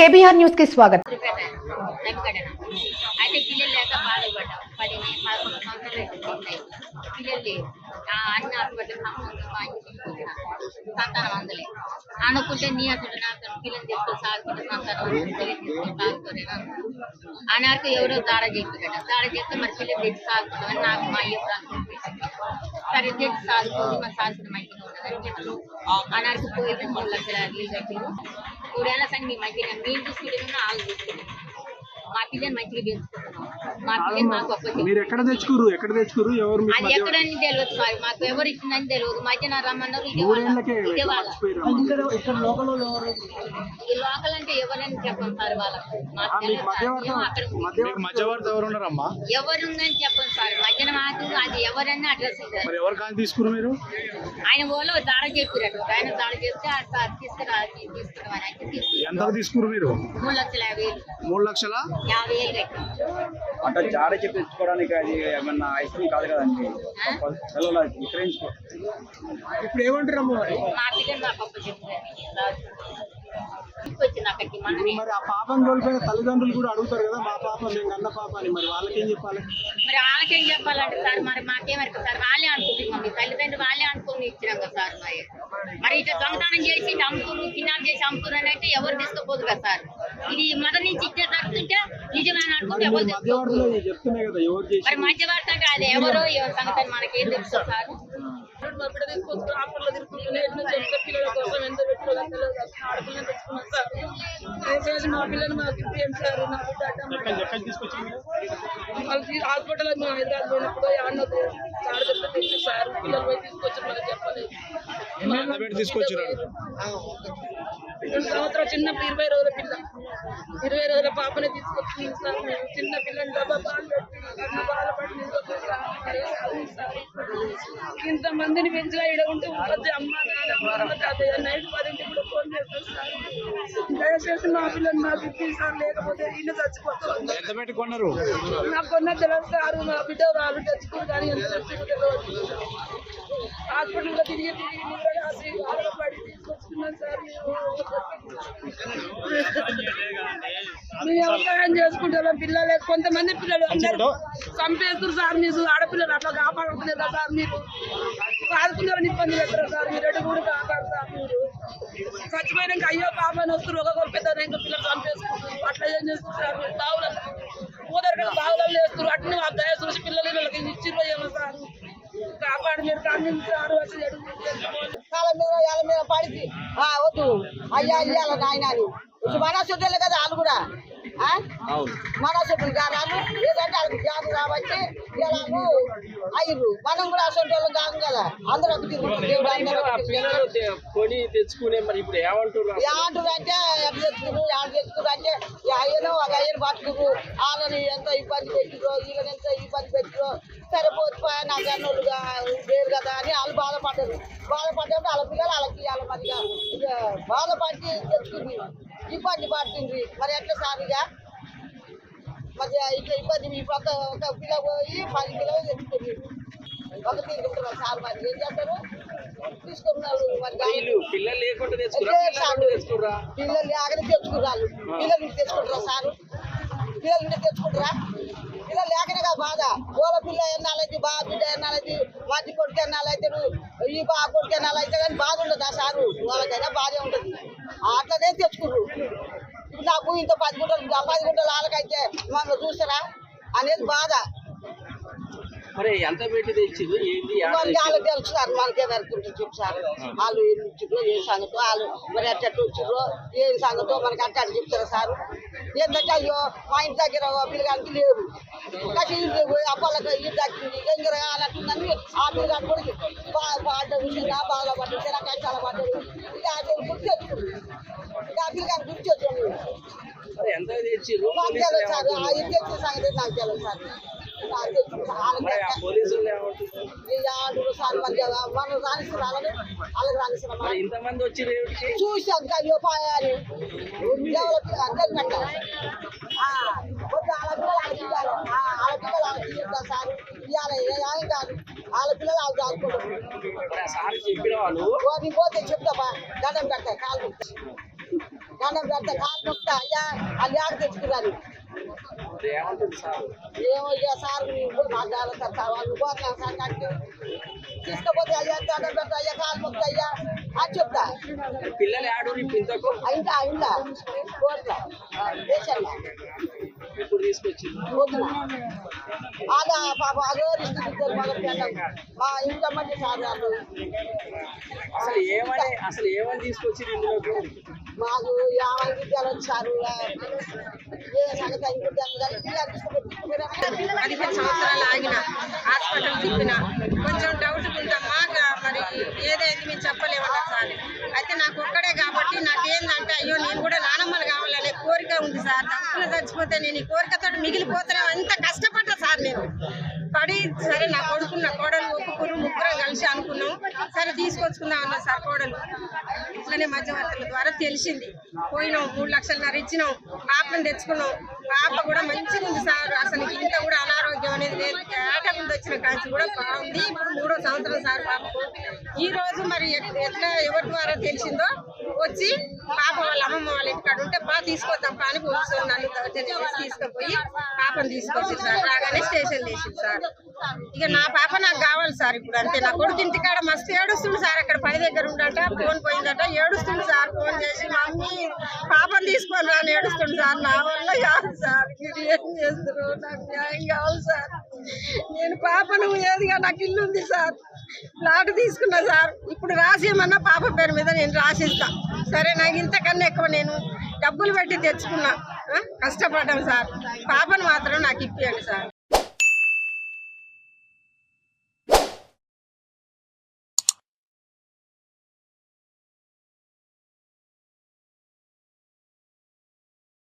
KBR న్యూస్కి స్వాగతం. నమ్మికడన అయితే పిల్లలు లేక బాధపడ్డాం పది పదకొండు సంవత్సరాలు ఉంటాయి పిల్లలు లేవు ఆ అన్ని హాస్పిటల్ సంబంధం మా ఇంటికి తీసుకొచ్చిన సంతానం అందలే అనుకుంటే నీ అసలు నాకు పిల్లలు తీసుకొని సాగుకుంటే సంతానం అందలే, పిల్లలు తీసుకొని సాగుకోలేను అన్నారకు ఎవరో దాడ చెప్పారట దాడ చెప్తే మరి పిల్లలు తెచ్చి సాగుకుంటామని నాకు మా అయ్య ప్రాంతం సరే తెచ్చి సాగుకోదు మరి సాగుకుంటే మంచిగా ఉండదని చెప్పారు అన్నారకు పోయి మూడు లక్షల అడ్లీలు కట్టారు మూడేళ్ళ సంగతి మీ మంచిగా మీరు చూసుకుంటున్నా వాళ్ళు చూసుకుంటున్నాం మా పిల్లని మంచిగా పెంచుకుంటున్నాం మీరు ఎక్కడ తెచ్చుకుర్రు? ఎక్కడ తెచ్చుకుర్రు? ఎవరు అది ఎక్కడని తెలియదు సార్ మాకు ఎవరు ఇచ్చిందని తెలియదు మధ్యన రమ్మన్నారు ఈ లోకల్ అంటే ఎవరని చెప్పండి సార్ వాళ్ళకు. మధ్యవర్తి ఎవరు? ఉన్నారమ్మా ఎవరుందని చెప్పండి సార్. మధ్యన మాకు అది ఎవరని అడ్రస్ మరి ఎవరు కానీ తీసుకున్నారు మీరు? ఆయన వాళ్ళు దాడ చెప్పారట ఆయన దాడ చెప్తే ఆ సార్ తీసుకురా తీసుకురామని అంటే తీసుకురా ఎంత తీసుకున్నారు మీరు? మూడు లక్షల యాభై వేలు. మూడు లక్షల? యాభై వేలు అంటే జాడ చెప్పి తెచ్చుకోవడానికి అది ఏమన్నా ఐస్క్రీమ్ కాదు కదండి. పిల్లలు విక్రయించుకో ఇప్పుడు ఏమంటారు అమ్మ మరి ఆ పాపను కోల్పోయిన తల్లిదండ్రులు కూడా అడుగుతారు కదా మా పాప మేము అన్న పాప అని మరి వాళ్ళకేం చెప్పాలి? మరి వాళ్ళకేం చెప్పాలంటే సార్ మరి మాకేమరికి సార్? వాళ్ళే అనుకుంటున్నాం మీ తల్లిదండ్రులు వాళ్ళే అనుకుని ఇచ్చినాం కదా సార్ మరి. మరి ఇట్లా దొంగతనం చేసి అమ్ముతున్నారు కిడ్నాప్ చేసి అమ్ముతున్నారు అంటే ఎవరు తీసుకోపోదు కదా సార్. ఇది తగ్గుతుంటే అనుకుంటే ఎవరు మరి మధ్యవర్తి అంటే అది ఎవరో ఎవరి సంగతి మనకేం తెలుసు సార్. మా పిల్లల మాకు సార్? నా బిడ్డ హాస్పిటల్ మేము హైదరాబాద్ పోయినప్పుడు అన్న చాడ చెప్తే తెచ్చు సార్ పిల్లలు పోయి తీసుకొచ్చి మనకి చెప్పలేదు. ఎంత పెట్టి తీసుకొచ్చినారు రెండు సంవత్సరం చిన్న ఇరవై రోజుల పిల్ల. ఇరవై రోజుల పాపని మేము చిన్న పిల్లని డబ్బా పాలు తీసుకొచ్చి. ఇంతమందిని పెంచినా ఇక్కడ ఉంటే ఉంటుంది అమ్మ నాన్న తాతయ్య నైట్ పదింటి కూడా ఫోన్ చేస్తాను సార్ దయచేసి మా పిల్లలు నాకు ఇప్పింది సార్ లేకపోతే ఇల్లు చచ్చిపోతాం ఎంత పెట్టి కొన్నారు? నాకు కొన్న తెలియదు సార్ మా బిడ్డ వాళ్ళు తెచ్చుకుని కానీ హాస్పిటల్లో తిరిగి తిరిగి నిద్ర కాసి బాధలో పడి తీసుకొచ్చుకున్నాం సార్ మేము వ్యవసాయం చేసుకుంటాం పిల్లలు కొంతమంది పిల్లలు అందరూ చంపేస్తారు సార్ మీరు ఆడపిల్లలు అట్లా కాపాడుకునేదా సార్ మీరు. సాదుకున్నారని ఇబ్బంది పెట్టారు సార్? మీరు ఎటు కూడా కాపాడు సార్ మీరు. చచ్చిపోయినాక అయ్యో పాపని వస్తారు ఒక పెద్ద ఇంకా పిల్లలు చంపేసుకుంటారు. అట్లా ఏం చేస్తారు సార్ మీరు? బావులలో వేస్తారు. అట్నే ఆ దయ చూసి పిల్లలు వీళ్ళకి ఇచ్చిర్రు ఏమో సార్. మీద పడిచి వద్దు. అయ్యా అయ్యాల నాయన అని ఇప్పుడు కదా వాళ్ళు కూడా. ఆ? మన చుట్టాలు కాదు వాళ్ళు ఏదంటే వాళ్ళకి జాబ్ కాబట్టి ఇలాను అయ్యారు మనం కూడా అసలు వాళ్ళం కాదు కదా. అందరూ ఒక తిరుగుతారు దేవుడు అందరూ ఒక తిరుగుతారు. కొని తెచ్చుకునే మరి ఇప్పుడు ఏమంటారు యాంటురు అంటే ఎప్పుడు తెచ్చుకురు యాంటు తెచ్చుకురు అంటే అయ్యను ఒక అయ్యను పట్టుకురు వాళ్ళని ఎంత ఇబ్బంది పెట్టిరో వీళ్ళని ఎంత ఇబ్బంది పెట్టిరో సరిపోతుపా నాకు అన్నోళ్ళుగా లేరు కదా అని వాళ్ళు బాధపడ్డారు. బాధపడ్డప్పుడు వాళ్ళ పిల్లలు వాళ్ళకి వాళ్ళ మధ్య బాధపడి తెచ్చుకుంది ఇబ్బంది పడుతుంది. మరి ఎట్లా సార్ ఇక? మరి ఇట్లా ఇబ్బంది ఇప్పుడు ఒక ఒక పిల్ల పోయి పది కిలోలు తెచ్చుకుంది. ఒక తీసుకుంటారు సార్ మరి. ఏం చేస్తారు? తీసుకున్నారు పిల్లలు లేకుండా పిల్లలు లేకనే తెచ్చుకున్నారు. పిల్లలు తెచ్చుకుంటారా సారు? పిల్లలు ఇంటి తెచ్చుకుంటారా? పిల్లలు లేకనే కదా బాధ. ఓల పిల్ల ఎన్నాలైతే బా బిడ్డ ఎన్నాలైతే మంచి కొడుకు ఎన్నాలైతే ఈ బా అలా అయితే కానీ బాధ ఉండదు ఆ సారు వాళ్ళకైనా బాధే ఉంటుంది అట్లనే తెచ్చుకుర్రు ఇప్పుడు నాకు ఇంత పది గుంటలు పది గుంటలు వాళ్ళకైతే మమ్మల్ని చూస్తారా? అనేది బాధ. మరి ఎంత పెట్టి మనకి తెచ్చిర్రు? వాళ్ళకి తెలుసు సార్ మనకే వెళ్తుంటారు చెప్పు సార్. వాళ్ళు ఏం ఇచ్చిర్రో ఏ సంగతో వాళ్ళు మరి ఎట్ట వచ్చిర్రో ఏం సంగతో మనకి అట్ట అని చెప్తారా సార్? ఏంటంటే అయ్యో మా ఇంటి దగ్గర పిల్లగానికి లేవు. kasi అప్పలకి ఇల్లు దక్కింది ఎంగర అన్నట్టుందని ఆ పిల్లగాడు కూడా బాగా పడ్డ విషయంగా బాగా చాలా కష్టాలు పడ్డాడు. ఇక ఆ గుర్తు తెచ్చుకుంది. ఇక ఆ పిల్లగాని గుర్తు తెచ్చుకుంది నాకు తెలియదు సార్. ఆ ఇంటి సంగతి నాకు నాకు తెలుసు. వాళ్ళకి సార్. ఇంతమంది ఏమిటి చూసాం అయ్యో పాయాలి అందరికి పెట్టాలి వాళ్ళ పిల్లలు వాళ్ళ పిల్లలు వాళ్ళ పిల్లలు వాళ్ళ పిల్లలు సార్? ఇవాళ ఏం కాదు. వాళ్ళ పిల్లలు వాళ్ళు దాచుకోవడం. మరి ఆ సార్ చెప్పిన వాళ్ళు? పోతే చెప్తాపా దండం పెట్టా కాలు దండం పెడతా కాలు మొక్తా అయ్యా వాళ్ళు ఆడ తెచ్చుకున్నారు ఏమంటుంది సార్ ఏమో ఇక సార్ నువ్వు నాకు ఆలోచన వాళ్ళు పోతున్నాం సార్ నాకు తీసుకపోతే అయ్యా దండం పెడతా అయ్యా కాలు మొక్తా అయ్యా అని చెప్తా పిల్లలు ఆడు ఇంతకు ఇంకా ఇంకా కోట్ల దేశంలో. ఎప్పుడు తీసుకొచ్చి వద్దున ఆగా పాప అదో ఇద్దరు మొదలు పెట్టాం. మా ఇంట్లో మంది సార్ వాళ్ళు అసలు ఏమని అసలు ఏమని తీసుకొచ్చి ఇందులోకి? మాకు యాభై విద్యాలు వచ్చారు. పదిహేను సంవత్సరాలు ఆగిన హాస్పిటల్ తిప్పిన. కొంచెం డౌట్ ఉందమ్మా గా- మరి ఏదైంది మేము చెప్పలేమన్నా సార్. అయితే నాకు ఒక్కడే కాబట్టి నాకేందంటే అయ్యో నేను కూడా నానమ్మలు కావాలనే కోరిక ఉంది సార్ తప్పున చచ్చిపోతే నేను ఈ కోరికతో మిగిలిపోతున్నా అంత కష్టపడ్డా సార్ నేను. పడి సరే నా కొడుకున్న కోడలు ఒప్పుకురు ముగ్గురం కలిసి అనుకున్నాం. సరే తీసుకొచ్చుకుందాం అన్న సార్ కోడలు. ఇట్లనే మధ్యవర్తుల ద్వారా తెలిసింది. పోయినాం మూడు లక్షలన్నర ఇచ్చినాం. పాపను తెచ్చుకున్నాం. పాప కూడా మంచిగా ఉంది సార్. అసలు ఇంత కూడా అనారోగ్యం అనేది లేదు. ఏట ముందు వచ్చిన కాంచి కూడా బాగుంది. ఇప్పుడు మూడో సంవత్సరం సార్ పాపకు. ఈ రోజు మరి ఎట్లా ఎవరి ద్వారా తెలిసిందో వచ్చి పాప వాళ్ళ అమ్మమ్మ వాళ్ళ ఇక్కడ ఉంటే పా తీసుకొద్దాం పా అని కూర్చొని నన్ను తీసుకుపోయి పాపను తీసుకొచ్చి సార్ రాగానే స్టేషన్ చేసింది సార్. ఇక నా పాప నాకు కావాలి సార్ ఇప్పుడు అంతే. నా కొడుకు ఇంటికాడ మస్తు ఏడుస్తుండు సార్. అక్కడ పని దగ్గర ఉండట ఫోన్ పోయిందట ఏడుస్తుంది సార్. ఫోన్ చేసి మమ్మీ పాపను తీసుకొని రాని ఏడుస్తుండు సార్. నా వల్ల సార్ మీరు ఏం చేస్తారు నాకు న్యాయం కావాలి సార్. నేను పాపను ఏదిగా నాకు ఇల్లు ఉంది సార్. ప్లాట్ తీసుకున్నా సార్. ఇప్పుడు రాసేయమన్నా పాప పేరు మీద నేను రాసిస్తా. సరే నాకు ఇంతకన్నా ఎక్కువ నేను డబ్బులు పెట్టి తెచ్చుకున్నా. ఆ? కష్టపడ్డాం సార్. పాపను మాత్రం నాకు ఇప్పియండి సార్.